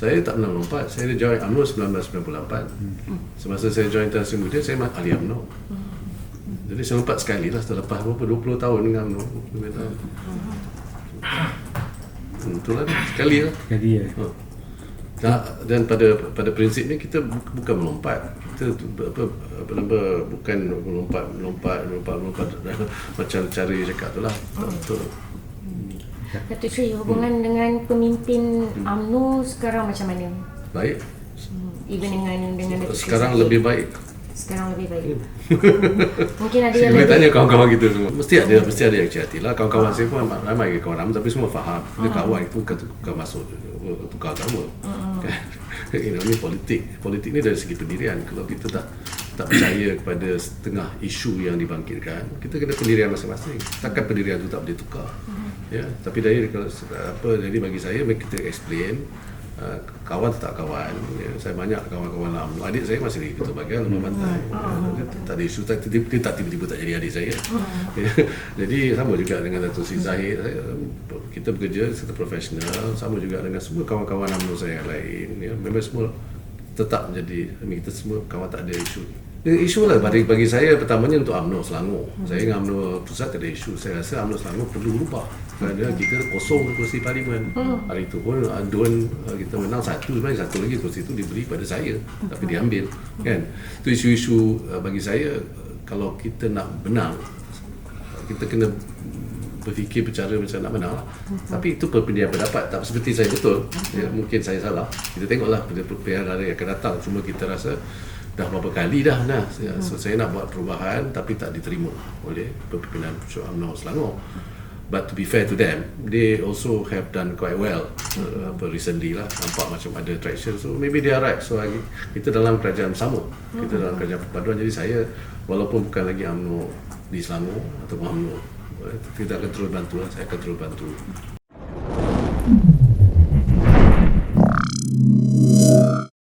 Saya tak pernah melompat. Saya join UMNO 1998. Semasa saya join Tan Sri Muda, saya ahli UMNO. Jadi saya lompat sekali lah selepas berapa 20 tahun dengan UMNO. 20 tahun. Hmm, itulah dia. sekali lah. Jadi ya. Ha. Dan, dan pada pada prinsipnya kita bu- bukan melompat. Kita apa apa nama bukan melompat melompat melompat melompat macam cara dia cakap tu lah. Betul. Datuk Sri, hubungan dengan pemimpin UMNO sekarang macam mana? Baik. Hmm, Even dengan dengan Datuk Sri Sekarang sendiri. lebih baik. Sekarang lebih baik. Mungkin ada yang boleh lebih tanya kawan-kawan kita semua. Mesti ada mesti ada yang kecil hati lah. Kawan-kawan saya pun ramai- ramai kawan lama tapi semua faham. Dia kawan itu bukan bukan masuk tukar agama. Kan? You know, ni politik. Politik ni dari segi pendirian. Kalau kita tak tak percaya kepada setengah isu yang dibangkitkan, kita kena pendirian masing-masing. Takkan pendirian tu tak boleh tukar. Ya, tapi dari kalau apa jadi bagi saya kita explain Uh, kawan tetap kawan ya, saya banyak kawan-kawan lama. Adik saya masih lagi ketua bagian lemah pantai dia, tak ada isu tak, dia, dia tak tiba-tiba tak jadi adik saya. Ya, jadi sama juga dengan Datuk Sri Zahid saya, kita bekerja secara profesional sama juga dengan semua kawan-kawan UMNO saya yang lain ya, memang semua tetap menjadi kita semua kawan tak ada isu isu lah. Bagi, bagi saya pertamanya untuk UMNO Selangor. Saya dengan UMNO Pusat ada isu. Saya rasa UMNO Selangor perlu berubah kerana kita kosong kursi parlimen. Hari itu pun aduan uh, kita menang satu. Sebenarnya satu lagi kursi itu diberi pada saya. Tapi diambil kan? Itu isu-isu uh, bagi saya uh, kalau kita nak uh, kita kena berfikir bercara macam nak menang. Tapi itu perbezaan pendapat. Tak seperti saya betul. Ya, mungkin saya salah. Kita tengoklah pilihan raya yang akan datang. Cuma kita rasa dah berapa kali dah nah. Ya, so, saya nak buat perubahan tapi tak diterima oleh pimpinan Syuk UMNO Selangor. But to be fair to them, they also have done quite well uh, apa recently lah. Nampak macam ada traction. So maybe they are right. So lagi kita dalam kerajaan sama. Kita dalam kerajaan perpaduan. Jadi saya walaupun bukan lagi UMNO di Selangor atau UMNO kita akan terus bantu lah. Saya akan terus bantu.